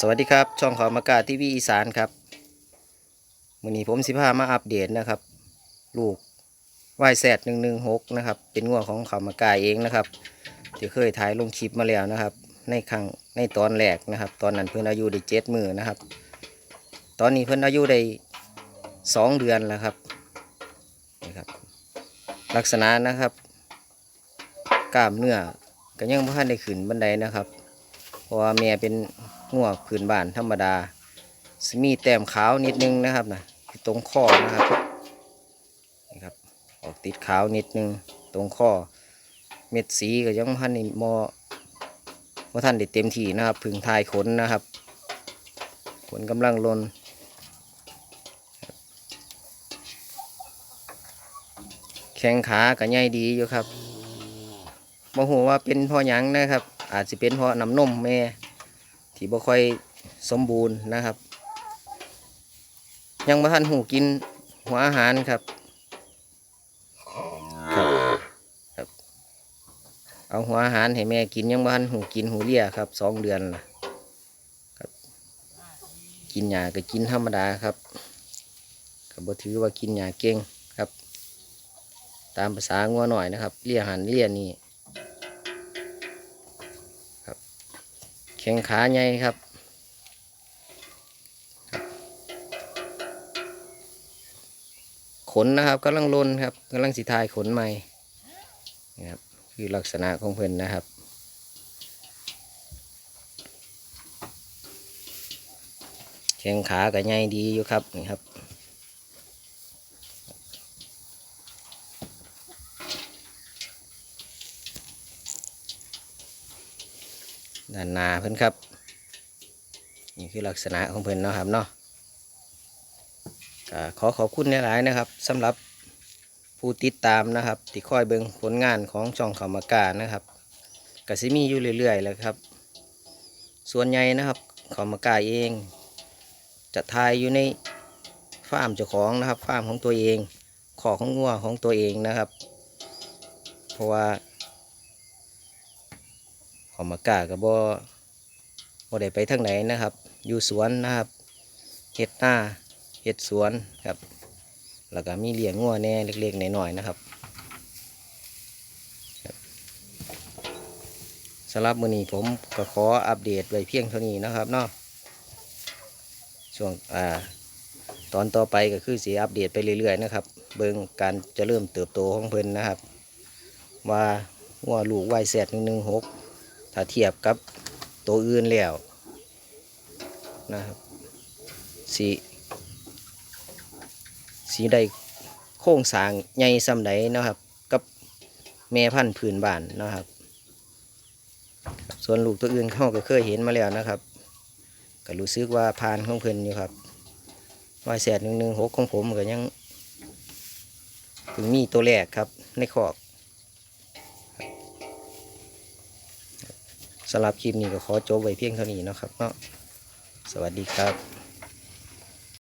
สวัสดีครับ ช่องข่าวมากาทีวีอีสานครับวันนี้ผมสิพามาอัปเดตนะครับ ลูกวายแซดหนึ่งหนึ่งหกนะครับ เป็นงัวของข่าวมากาเองนะครับที่เคยถ่ายลงคลิปมาแล้วนะครับ ในครั้งในตอนแรกนะครับ ตอนนั้นเพิ่อนอายุได้เจ็ดมือนะครับ ตอนนี้เพิ่อนอายุได้สองเดือนแล้วครับนี่ครับ ลักษณะนะครับกล้ามเนื้อก็ยังไม่ทันได้ขึ้นบันไดนะครับ เพราะว่าแม่เป็น งัวพื้นบ้านธรรมดาสมีแต้มขาวนิดนึงนะครับนะตรงข้อนะครับนี่ครับออกติดขาวนิดนึงตรงข้อเม็ดสีก็ยังพันนี่มอว่าท่านได้เต็มที่นะครับพึ่งทายขนนะครับ ขนกำลังลนแข้งขาก็ใหญ่ดีอยู่ครับบ่ฮู้ว่าเป็นพ่อหยังนะครับ อาจจะเป็นพราะน้ำนมแม่ ที่บ่ค่อยสมบูรณ์นะครับ ยังบ่ทันหูกินหัวอาหารครับครับครับเอาหัวอาหารให้แม่กินยังบ่ทันหูกินหูเลียครับสองเดือนละครับ กินหญ้าก็กินธรรมดาครับก็บ่ถือว่ากินหญ้าเก่งครับ ตามภาษางัวหน่อยนะครับเลียหันเลียนี่ ข้งขาใหญ่ครับ ขนนะครับกำลังลนครับกำลังสีทายขนใหม่นะครับคือลักษณะของเพิ่นนะครับแข้งขาก็ใหญ่ดีอยู่ครับนี่ครับ ด้านหน้าเพิ่นครับ นี่คือลักษณะของเพิ่นเนาะครับเนาะขอขอบคุณหลายๆนะครับสำหรับผู้ติดตามนะครับที่คอยเบิ่งผลงานของช่องขามากานะครับกสิมีอยู่เรื่อยๆแล้วครับ ส่วนใหญ่นะครับขามากาเอง จะทายอยู่ในฟาร์มเจ้าของนะครับฟาร์มของตัวเองขอของงัวของตัวเองนะครับ เพราะว่า ขอมากากับบ่บ่ได้ไปทางไหนนะครับ อยู่สวนนะครับเฮ็ดหน้าเฮ็ดสวนครับ แล้วก็มีเลี้ยงงัวแน่เล็กๆหน่อยๆนะครับสำหรับมื้อนี้ผมก็ขออัปเดตไว้เพียงเท่านี้นะครับเนาะช่วงอ่าตอนต่อไปก็คือสีอัปเดตไปเรื่อยๆนะครับ เบิ่งการจะเริ่มเติบโตของเพิ่นนะครับ ว่างัวลูกไวแซดหนึ่งหนึ่งหก ถ้าเทียบกับตัวอื่นแล้วนะครับสีสีใดโค้งสางใหญ่สำใดนะครับ กับแม่พันธุ์ผืนบานนะครับ ส่วนลูกตัวอื่นเขาก็เคยเห็นมาแล้วนะครับก็รู้สึกว่าพานของเพิ่นอยู่ครับวายแสดหนึ่งหนึ่งหกของผมก็ยังเพิ่งมีตัวแรกครับในขอกำหรับคลิปนี้ก็ขอจบไว้เพียงเท่านี้นะครับเนาะสวัสดีครับ